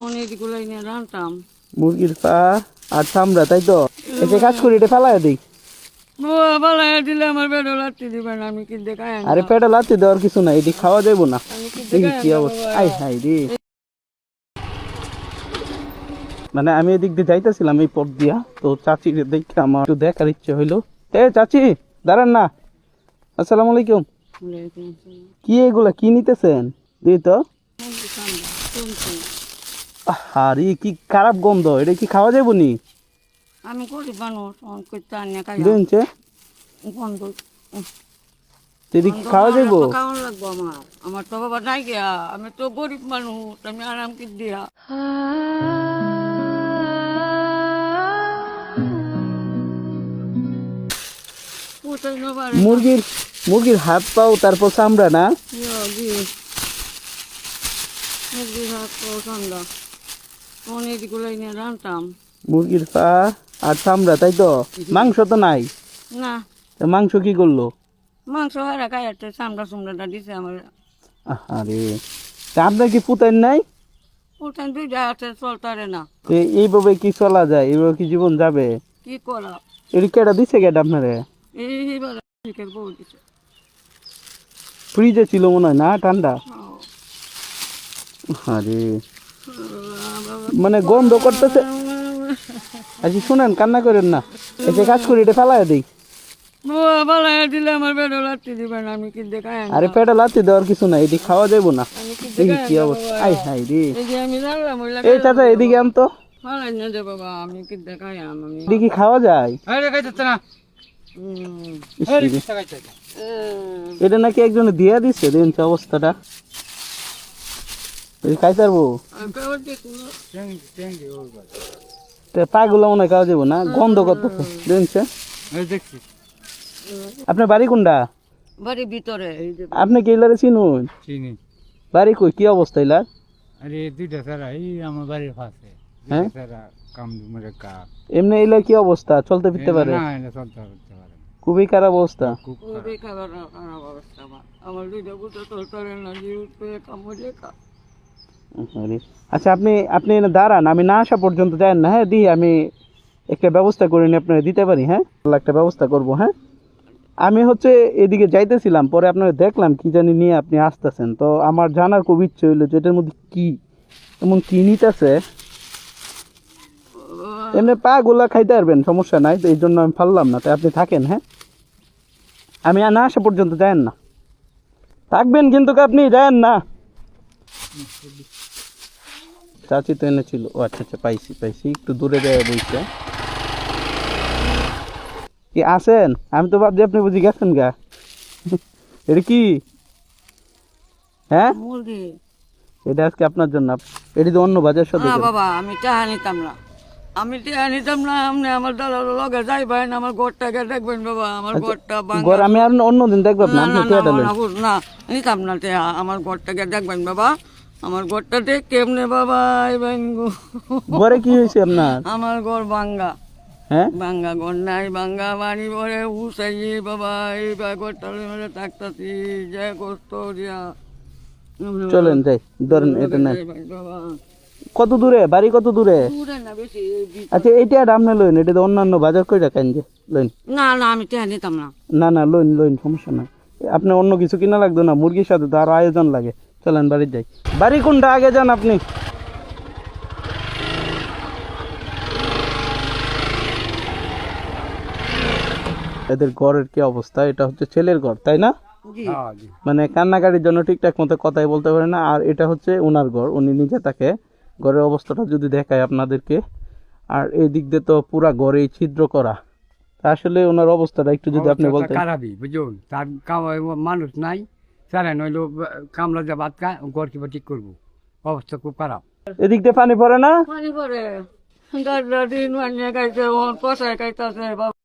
অনেকগুলো নিয়ে রান্তাম মুরগির পা আর চামড়া তাই তো? একে কাজ করি এটা ফেলায় দিই। দিলে আমার বেডো লাত্তি দিবে না আমি কিন্তু আরে পেটে লাতি দেওয়ার কিছু নাই এটি খাওয়া যাইব না। দেখি কি অবস্থা। আই হাই রে। মানে আমি এদিক দিয়ে যাইতেছিলাম এই পথ দিয়া তো চাচি দেখে আমার একটু দেখার ইচ্ছে হইল। এ চাচি দাঁড়ান না। আসসালামু আলাইকুম। কি এগুলা কি নিতেছেন? দিই তো। আরে কি খারাপ গন্ধ? এটা কি খাওয়া নি? আমি করি মানুষ অন করতে আনিয়ে খাই দিনছে গন্ধ। খাওয়া লাগবো আমার। আমার তো বাবা নাই গিয়া আমি তো গরিব মানুষ আমি আরাম কি দিয়া? মুরগির মুরগির হাত পাও তারপর চামড়া না? মুরগি ভাত ঠান্ডা অনেকগুলো নিয়ে রান্তাম মুরগির পা আর চামড়া তাই তো? মাংস তো নাই। না। মাংস কি করল? মাংস হারা খাই একটা চামড়া চামড়াটা দিছে আমার। আরে আপনার কি পুতান নাই? ওখানে দুইটা আছে চলতারে না। এইভাবে কি চলা যায়? এইভাবে কি জীবন যাবে? কি করা? এটি কেটা দিছে কেটা আপনারে? এইবার বউ দিছে। ফ্রিজে ছিল মনে হয় না ঠান্ডা? আরে মানে গন্ধ করতেছে। আচ্ছা শুনেন কান্না করেন না। এতে কাজ করি এটা ফেলায় দিই। না আরে পেটে লাতি দেওয়ার কিছু নাই এটি খাওয়া যাইব না। আমি দেখি কি অবস্থা। আই হাই রে। এই যে আমি জানলাম ওই এই চাচা এদিকে আন তো। না এটি খাওয়া যায়? এটা নাকি একজনে দিয়া দিচ্ছে দেখুন তো অবস্থাটা। না। পাগুলো মনে খাওয়া যাব না গন্ধ করতেছে দেখছে? আপনার বাড়ি কোনটা? বাড়ির ভিতরে। আপনি কি এলারে চিনুন? চিনি। বাড়ি কই কি অবস্থা এলার? আরে দুইটা ছাড়া এই আমার বাড়ির পাশে। হ্যাঁ? কাম কা এমনি এলার কি অবস্থা? চলতে ফিরতে পারে? না এটা চলতে করতে পারে। খুবই খারাপ অবস্থা। খুবই খারাপ অবস্থা আমার। আমার দুইটা বুঝতে চলতারে না আরে, আচ্ছা আপনি আপনি দাঁড়ান, আমি না আসা পর্যন্ত যান না হ্যাঁ দিই আমি একটা ব্যবস্থা করে নিয়ে আপনার দিতে পারি হ্যাঁ? একটা ব্যবস্থা করব হ্যাঁ? আমি হচ্ছে এদিকে যাইতেছিলাম, পরে আপনার দেখলাম কি জানি নিয়ে আপনি আসতেছেন। তো আমার জানার খুব ইচ্ছে হইল যে এটার মধ্যে কি, এমন কি নিতেছে? এমনি পা গোলা খাইতে পারবেন, সমস্যা নাই, তো এই জন্য আমি ফাললাম না, তাই আপনি থাকেন হ্যাঁ? আমি না আসা পর্যন্ত যায়েন না। থাকবেন কিন্তু আপনি যায়েন না। চাচি তো এনেছিল ও আচ্ছা আচ্ছা পাইছি পাইছি একটু দূরে যায় বইছে কি আসেন আমি তো ভাবছি আপনি বুঝি গেছেন গা এটা কি হ্যাঁ এটা আজকে আপনার জন্য এটি তো অন্য বাজার সাথে না বাবা আমি টাহা নিতাম না আমি টাহা নিতাম না আপনি আমার দাদার লগে যাইবেন আমার ঘরটাকে দেখবেন বাবা আমার ঘরটা আচ্ছা, ঘর আমি আর অন্য দিন দেখব না না আপনি না না টিয়াটা না, লইন। না, বুঝ- না নিতাম না টেহা আমার ঘরটাকে দেখবেন বাবা আমার ঘরটা দেখ কেমনে বাবা আইবেন ঘরে কি হয়েছে আপনার? আমার ঘর বাঙ্গা হ্যাঁ? বাঙ্গা ঘর নাই বাঙ্গা বাড়ি ভরে উসাই বাবা এই ঘরটা মেরে থাকতাছি যে কষ্ট দিয়া। চলেন যাই ধরেন এটা বাবা। কত দূরে? বাড়ি কত দূরে? না আচ্ছা এইটা আর আপনি লইন এটা তো অন্যান্য বাজার করে রাখেন যে? লইন। না না আমি টেহা নিতাম না। না না লইন লইন সমস্যা নাই। আপনি অন্য কিছু কিনা লাগতো না মুরগির সাথে তো আরও আয়োজন লাগে। চলেন বাড়ি যাই। বাড়ি কোনটা আগে যান আপনি? এদের ঘরের কি অবস্থা? এটা হচ্ছে ছেলের ঘর তাই না? হ্যাঁ। মানে কান্নাকাটির জন্য ঠিকঠাক মতো কথাই বলতে পারে না। আর এটা হচ্ছে ওনার ঘর উনি নিজে তাকে ঘরের অবস্থাটা যদি দেখায় আপনাদেরকে। আর এই দিক দিয়ে তো পুরা ঘরেই ছিদ্র করা। তা আসলে ওনার অবস্থাটা একটু যদি আপনি বলতেন। খারাপই বুঝুন? তার মানুষ নাই। সারা নইলো কামলা যা বাদ কা ঘর কিবা ঠিক করব। অবস্থা খুব খারাপ। এদিক দিয়ে পানি পড়ে না? পানি পরে গাড়ি দিন মানিয়ে খাইছে কষায় গাইতে বাবা।